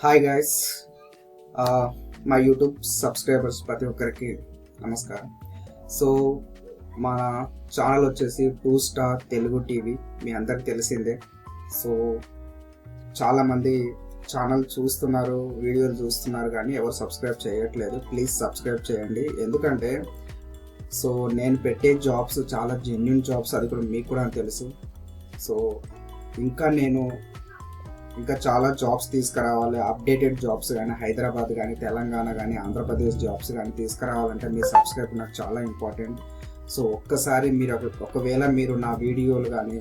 Hi guys మా YouTube subscribers ప్రతి ఒక్కరికి నమస్కారం. సో మా ఛానల్ వచ్చేసి టూ స్టార్ తెలుగు టీవీ మీ అందరికి తెలిసిందే. సో చాలామంది ఛానల్ చూస్తున్నారు వీడియోలు చూస్తున్నారు కానీ ఎవరు సబ్స్క్రైబ్ చేయట్లేదు. ప్లీజ్ సబ్స్క్రైబ్ చేయండి. ఎందుకంటే సో నేను పెట్టే జాబ్స్ చాలా జెన్యున్ జాబ్స్ అది కూడా మీకు కూడా తెలుసు. సో ఇంకా నేను ఇంకా చాలా జాబ్స్ తీసుకురావాలి. అప్డేటెడ్ జాబ్స్ కానీ హైదరాబాద్ కానీ తెలంగాణ కానీ ఆంధ్రప్రదేశ్ జాబ్స్ కానీ తీసుకురావాలంటే మీ సబ్స్క్రైబ్ నాకు చాలా ఇంపార్టెంట్ సో ఒక్కసారి మీరు ఒకవేళ మీరు నా వీడియోలు కానీ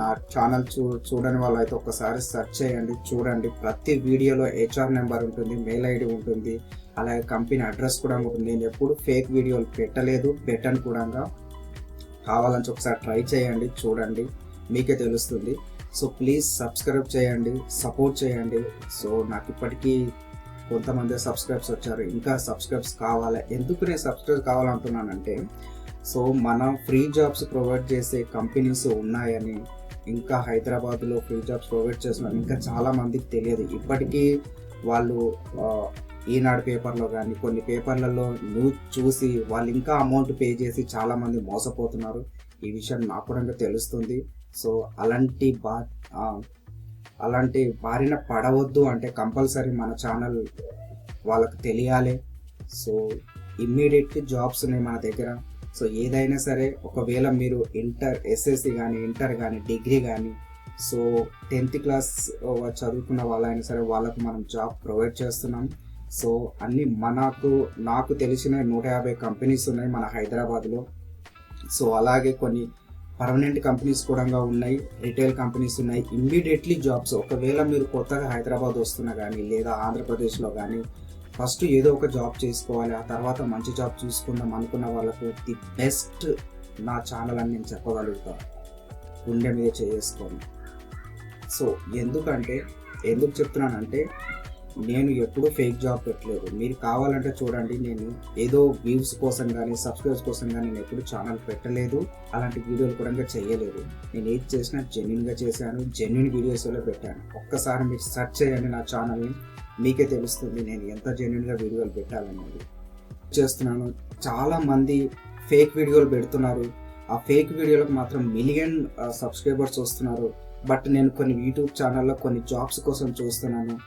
నా ఛానల్ చూ చూడని వాళ్ళు అయితే ఒక్కసారి సెర్చ్ చేయండి చూడండి. ప్రతి వీడియోలో హెచ్ఆర్ నెంబర్ ఉంటుంది మెయిల్ ఐడి ఉంటుంది అలాగే కంపెనీ అడ్రస్ కూడా ఉంటుంది. నేను ఎప్పుడు ఫేక్ వీడియోలు పెట్టలేదు పెట్టను కూడా. కావాలని ఒకసారి ట్రై చేయండి చూడండి. మీకే తెలుస్తుంది. సో ప్లీజ్ సబ్స్క్రైబ్ చేయండి సపోర్ట్ చేయండి. సో నాకు ఇప్పటికీ కొంతమంది సబ్స్క్రైబ్స్ వచ్చారు. ఇంకా సబ్స్క్రైబ్స్ కావాలి? ఎందుకు నేను సబ్స్క్రైబ్ కావాలంటున్నానంటే సో మనం ఫ్రీ జాబ్స్ ప్రొవైడ్ చేసే కంపెనీస్ ఉన్నాయని ఇంకా హైదరాబాద్లో ఫ్రీ జాబ్స్ ప్రొవైడ్ చేస్తున్నారు. ఇంకా చాలామందికి తెలియదు. ఇప్పటికీ వాళ్ళు ఈనాడు పేపర్లో కానీ కొన్ని పేపర్లలో న్యూస్ చూసి వాళ్ళు ఇంకా అమౌంట్ పే చేసి చాలామంది మోసపోతున్నారు. ఈ విషయం నాకు కూడా తెలుస్తుంది. సో అలాంటి బా అలాంటి బారిన పడవద్దు అంటే కంపల్సరీ మన ఛానల్ వాళ్ళకి తెలియాలి. సో ఇమ్మీడియట్లీ జాబ్స్ ఉన్నాయి మన దగ్గర. సో ఏదైనా సరే ఒకవేళ మీరు ఇంటర్ ఎస్ఎస్సి కానీ ఇంటర్ కానీ డిగ్రీ కానీ సో టెన్త్ క్లాస్ చదువుకున్న వాళ్ళైనా సరే వాళ్ళకు మనం జాబ్ ప్రొవైడ్ చేస్తున్నాం. సో అన్ని మనకు నాకు తెలిసిన నూట యాభై కంపెనీస్ ఉన్నాయి మన హైదరాబాద్లో. సో అలాగే కొన్ని పర్మనెంట్ కంపెనీస్ కూడా ఉన్నాయి రిటైల్ కంపెనీస్ ఉన్నాయి. ఇమ్మీడియట్లీ జాబ్స్ ఒకవేళ మీరు కొత్తగా హైదరాబాద్ వస్తున్నా కానీ లేదా ఆంధ్రప్రదేశ్లో కానీ ఫస్ట్ ఏదో ఒక జాబ్ చేసుకోవాలి ఆ తర్వాత మంచి జాబ్ చూసుకుందాం అనుకున్న వాళ్ళకు ది బెస్ట్ నా ఛానల్ అని నేను చెప్పగలుగుతాను గుండె మీద చేసుకోండి సో ఎందుకంటే ఎందుకు చెప్తున్నానంటే నేను ఎప్పుడూ ఫేక్ జాబ్ పెట్టలేదు. మీరు కావాలంటే చూడండి నేను ఏదో వ్యూస్ కోసం కానీ సబ్స్క్రైబ్స్ కోసం కానీ నేను ఎప్పుడు ఛానల్ పెట్టలేదు. అలాంటి వీడియోలు కూడా ఇంకా చేయలేదు. నేను ఏది చేసినా జెన్యున్గా చేశాను. జెన్యున్ వీడియోస్లో పెట్టాను. ఒక్కసారి మీరు సెర్చ్ చేయండి నా ఛానల్ని మీకే తెలుస్తుంది నేను ఎంత జెన్యున్గా వీడియోలు పెట్టాలనేది. చేస్తున్నాను. చాలా మంది ఫేక్ వీడియోలు పెడుతున్నారు. ఆ ఫేక్ వీడియోలకు మాత్రం మిలియన్ సబ్స్క్రైబర్స్ వస్తున్నారు. బట్ నేను కొన్ని యూట్యూబ్ ఛానల్లో కొన్ని జాబ్స్ కోసం చూస్తున్నాను.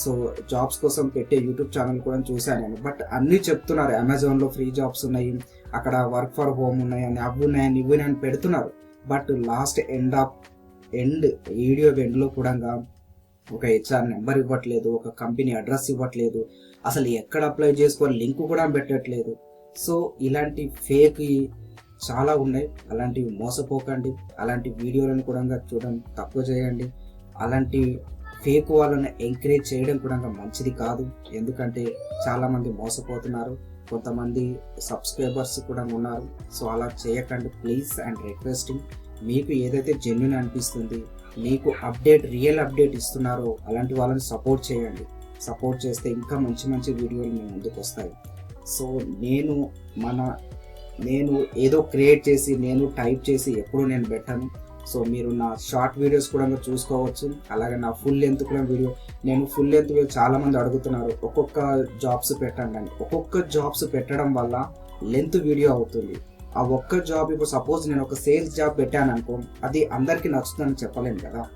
సో జాబ్స్ కోసం పెట్టే యూట్యూబ్ ఛానల్ కూడా చూశాను నేను. బట్ అన్నీ చెప్తున్నారు అమెజాన్లో ఫ్రీ జాబ్స్ ఉన్నాయి అక్కడ వర్క్ ఫర్ హోమ్ ఉన్నాయని అవి ఉన్నాయని ఇవి ఉన్నాయని పెడుతున్నారు. But last end of end video ఎండ్లో కూడా ఒక హెచ్ఆర్ నెంబర్ ఇవ్వట్లేదు ఒక కంపెనీ అడ్రస్ ఇవ్వట్లేదు అసలు ఎక్కడ అప్లై చేసుకోవాలి లింక్ కూడా పెట్టట్లేదు. సో ఇలాంటి ఫేక్ చాలా ఉన్నాయి. అలాంటివి మోసపోకండి. అలాంటి వీడియోలను కూడా చూడడం తక్కువ చేయండి. అలాంటి ఫేక్ వాళ్ళని ఎంకరేజ్ చేయడం కూడా మంచిది కాదు. ఎందుకంటే చాలా మంది మోసపోతున్నారు. కొంతమంది సబ్స్క్రైబర్స్ కూడా ఉన్నారు. సో అలా చేయకండి ప్లీజ్ అండ్ రిక్వెస్టింగ్. మీకు ఏదైతే జెన్యున్ అనిపిస్తుంది మీకు అప్డేట్ రియల్ అప్డేట్ ఇస్తున్నారో అలాంటి వాళ్ళని సపోర్ట్ చేయండి. సపోర్ట్ చేస్తే ఇంకా మంచి మంచి వీడియోలు మీ ముందుకు వస్తాయి. సో నేను మన నేను ఏదో క్రియేట్ చేసి నేను టైప్ చేసి ఎప్పుడు నేను పెట్టాను. సో మీరు నా షార్ట్ వీడియోస్ కూడా చూసుకోవచ్చు. అలాగే నా ఫుల్ లెంత్ కూడా వీడియో. నేను ఫుల్ లెంత్ చాలా మంది అడుగుతున్నారు. ఒక్కొక్క జాబ్స్ పెట్టండి అని. ఒక్కొక్క జాబ్స్ పెట్టడం వల్ల లెంత్ వీడియో అవుతుంది. ఆ ఒక్క జాబ్ ఇప్పుడు సపోజ్ నేను ఒక సేల్స్ జాబ్ పెట్టాను అనుకో అది అందరికీ నచ్చుతుందని చెప్పలేను కదా.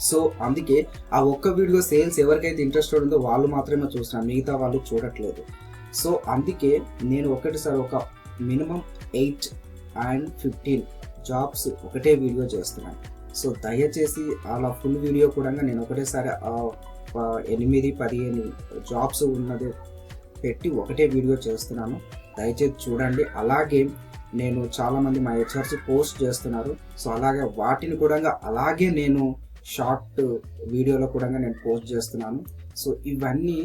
సో అందుకే ఆ ఒక్క వీడియో సేల్స్ ఎవరికైతే ఇంట్రెస్ట్ ఉందో వాళ్ళు మాత్రమే చూస్తున్నారు. మిగతా వాళ్ళు చూడట్లేదు. సో అందుకే నేను ఒకటిసారి ఒక minimum eight and fifteen jobs ఒకటే వీడియో చేస్తున్నాను. సో దయచేసి అలా ఫుల్ వీడియో కూడా నేను ఒకటేసారి ఎనిమిది పదిహేను జాబ్స్ ఉన్నది పెట్టి ఒకటే వీడియో చేస్తున్నాను. దయచేసి చూడండి. అలాగే నేను చాలామంది మా హెచ్ఆర్స్ పోస్ట్ చేస్తున్నారు. సో అలాగే వాటిని కూడా అలాగే నేను షార్ట్ వీడియోలో కూడా నేను పోస్ట్ చేస్తున్నాను. సో ఇవన్నీ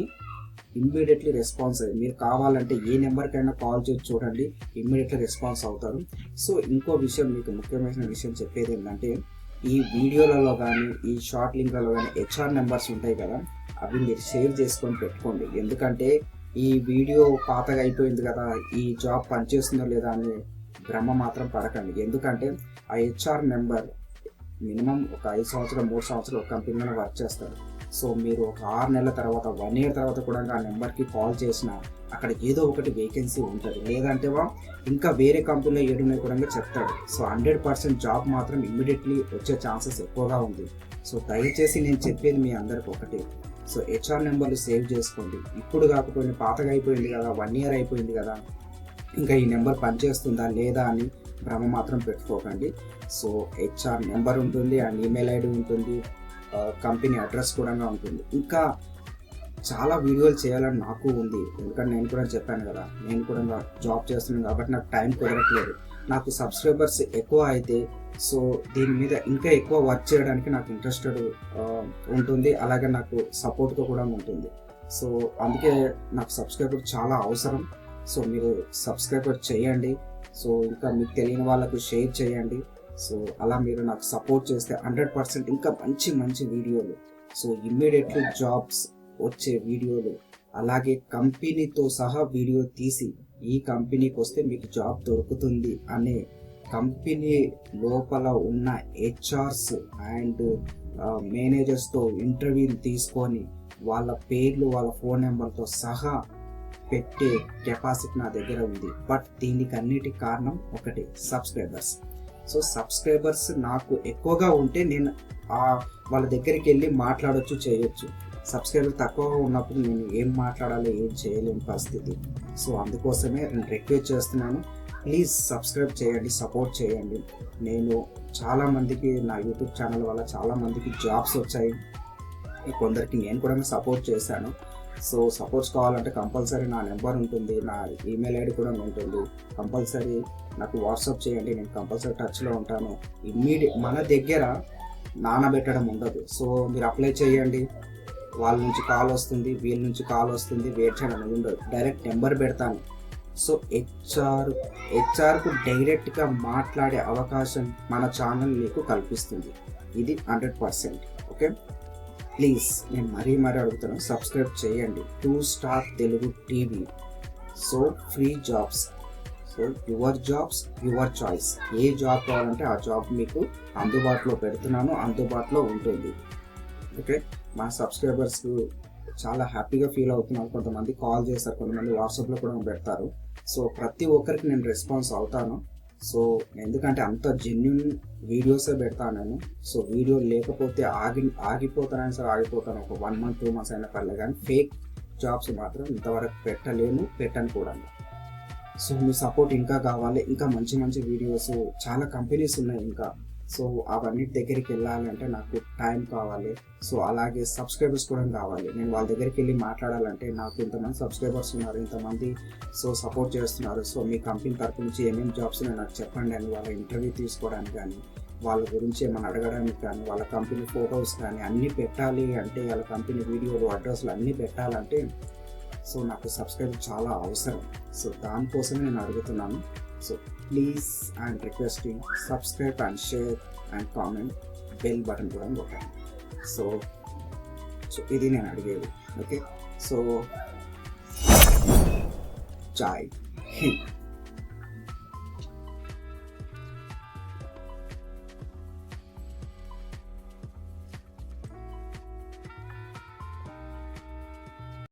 ఇమ్మీడియట్లీ రెస్పాన్స్ అయ్యి మీరు కావాలంటే ఏ నెంబర్కైనా కాల్ చేసి చూడండి ఇమ్మీడియట్లీ రెస్పాన్స్ అవుతారు. సో ఇంకో విషయం మీకు ముఖ్యమైన విషయం చెప్పేది ఏంటంటే ఈ వీడియోలలో కానీ ఈ షార్ట్ లింక్లలో కానీ హెచ్ఆర్ నెంబర్స్ ఉంటాయి కదా అవి మీరు సేవ్ చేసుకొని పెట్టుకోండి. ఎందుకంటే ఈ వీడియో పాతగా అయిపోయింది కదా ఈ జాబ్ పనిచేస్తుందో లేదా అనే భ్రమ మాత్రం పడకండి. ఎందుకంటే ఆ హెచ్ఆర్ నెంబర్ మినిమం ఒక ఐదు సంవత్సరం మూడు సంవత్సరాలు ఒక కంపెనీలో వర్క్ చేస్తారు. సో మీరు ఒక ఆరు నెలల తర్వాత వన్ ఇయర్ తర్వాత కూడా ఆ నెంబర్కి కాల్ చేసినా అక్కడ ఏదో ఒకటి వేకెన్సీ ఉంటుంది. లేదంటే వా ఇంకా వేరే కంపెనీలో ఏడున్నాయి కూడా చెప్తాడు. సో హండ్రెడ్ పర్సెంట్ జాబ్ మాత్రం ఇమ్మీడియట్లీ వచ్చే ఛాన్సెస్ ఎక్కువగా ఉంది. సో దయచేసి నేను చెప్పేది మీ అందరికి ఒకటి. సో హెచ్ఆర్ నెంబర్లు సేవ్ చేసుకోండి. ఇప్పుడు కాకపోయినా పాతగా అయిపోయింది కదా వన్ ఇయర్ అయిపోయింది కదా ఇంకా ఈ నెంబర్ పనిచేస్తుందా లేదా అని భ్రమ మాత్రం పెట్టుకోకండి. సో హెచ్ఆర్ నెంబర్ ఉంటుంది అండ్ ఈమెయిల్ ఐడి ఉంటుంది. కంపెనీ అడ్రస్ కూడా ఉంటుంది. ఇంకా చాలా వీడియోలు చేయాలని నాకు ఉంది. ఎందుకంటే నేను కూడా చెప్పాను కదా నేను కూడా జాబ్ చేస్తున్నాను కాబట్టి నాకు టైం కుదరట్లేదు. నాకు సబ్స్క్రైబర్స్ ఎక్కువ అయితే సో దీని మీద ఇంకా ఎక్కువ వర్క్ చేయడానికి నాకు ఇంట్రెస్టెడ్ ఉంటుంది. అలాగే నాకు సపోర్ట్గా కూడా ఉంటుంది. సో అందుకే నాకు సబ్స్క్రైబర్ చాలా అవసరం. సో మీరు సబ్స్క్రైబర్ చేయండి. సో ఇంకా మీకు తెలియని వాళ్ళకు షేర్ చేయండి. సో అలా మీరు నాకు సపోర్ట్ చేస్తే హండ్రెడ్ పర్సెంట్ ఇంకా మంచి మంచి వీడియోలు సో ఇమ్మీడియట్లీ జాబ్స్ వచ్చే వీడియోలు అలాగే కంపెనీతో సహా వీడియో తీసి ఈ కంపెనీకి వస్తే మీకు జాబ్ దొరుకుతుంది అనే కంపెనీ లోపల ఉన్న హెచ్ఆర్స్ అండ్ మేనేజర్స్తో ఇంటర్వ్యూలు తీసుకొని వాళ్ళ పేర్లు వాళ్ళ ఫోన్ నెంబర్తో సహా పెట్టే కెపాసిటీ నా దగ్గర ఉంది. బట్ దీనికి అన్నిటి కారణం ఒకటి సబ్స్క్రైబర్స్ సో సబ్స్క్రైబర్స్ నాకు ఎక్కువగా ఉంటే నేను ఆ వాళ్ళ దగ్గరికి వెళ్ళి మాట్లాడొచ్చు చేయొచ్చు. సబ్స్క్రైబర్ తక్కువగా ఉన్నప్పుడు నేను ఏం మాట్లాడాలో ఏం చేయలేని పరిస్థితి. సో అందుకోసమే నేను రిక్వెస్ట్ చేస్తున్నాను. ప్లీజ్ సబ్స్క్రైబ్ చేయండి సపోర్ట్ చేయండి. నేను చాలామందికి నా యూట్యూబ్ ఛానల్ వల్ల చాలా మందికి జాబ్స్ వచ్చాయి. కొందరికి నేను కూడా సపోర్ట్ చేశాను. సో సపోర్ట్స్ కావాలంటే కంపల్సరీ నా నెంబర్ ఉంటుంది నా ఈమెయిల్ ఐడి కూడా ఉంటుంది. కంపల్సరీ నాకు వాట్సాప్ చేయండి నేను కంపల్సరీ టచ్లో ఉంటాను. ఇమ్మీడియట్ మన దగ్గర నానబెట్టడం ఉండదు. సో మీరు అప్లై చేయండి. వాళ్ళ నుంచి కాల్ వస్తుంది వీళ్ళ నుంచి కాల్ వస్తుంది వెయిట్ చేయడం అనేది ఉండదు. డైరెక్ట్ నెంబర్ పెడతాను. సో హెచ్ఆర్ హెచ్ఆర్కు డైరెక్ట్గా మాట్లాడే అవకాశం మన ఛానల్ మీకు కల్పిస్తుంది. ఇది హండ్రెడ్ పర్సెంట్ ఓకే? ప్లీజ్ నేను మరీ మరీ అడుగుతాను సబ్స్క్రైబ్ చేయండి. Two star Telugu TV. So free jobs. So your jobs your choice A job కావాలంటే ఆ జాబ్ మీకు అందుబాటులో పెడుతున్నాను అందుబాటులో ఉంటుంది. ఓకే మా సబ్స్క్రైబర్స్ చాలా హ్యాపీగా ఫీల్ అవుతున్నారు కొంతమంది కాల్ చేస్తారు కొంతమంది వాట్సాప్లో కూడా పెడతారు. సో ప్రతి ఒక్కరికి నేను రెస్పాన్స్ అవుతాను. సో ఎందుకంటే అంత జెన్యున్ వీడియోసే పెడతాను నేను. సో వీడియో లేకపోతే ఆగి ఆగిపోతానని సరే ఆగిపోతాను. ఒక వన్ మంత్ టూ మంత్స్ అయినా పర్లేదు. కానీ ఫేక్ జాబ్స్ మాత్రం ఇంతవరకు పెట్టలేను పెట్టను కూడా. సో మీ సపోర్ట్ ఇంకా కావాలి. ఇంకా మంచి మంచి వీడియోస్ చాలా కంపెనీస్ ఉన్నాయి ఇంకా. సో అవన్నీ దగ్గరికి వెళ్ళాలంటే నాకు టైం కావాలి. సో అలాగే సబ్స్క్రైబర్స్ కూడా కావాలి. నేను వాళ్ళ దగ్గరికి వెళ్ళి మాట్లాడాలంటే నాకు ఇంతమంది సబ్స్క్రైబర్స్ ఉన్నారు ఇంతమంది సో సపోర్ట్ చేస్తున్నారు. సో మీ కంపెనీ తరపు నుంచి ఏమేమి జాబ్స్ నాకు చెప్పండి అని వాళ్ళ ఇంటర్వ్యూ తీసుకోవడానికి కానీ వాళ్ళ గురించి ఏమైనా అడగడానికి కానీ వాళ్ళ కంపెనీ ఫొటోస్ కానీ అన్నీ పెట్టాలి అంటే వాళ్ళ కంపెనీ వీడియోలు అడ్రస్లు అన్నీ పెట్టాలంటే సో నాకు సబ్స్క్రైబ్ చాలా అవసరం. సో దానికోసమే నేను అడుగుతున్నాను. So please and requesting subscribe and share and comment. Bell button కూడా కొట్టాను సో సో ఇది నేను అడిగేది. ఓకే? సో చాయ్ హింద్.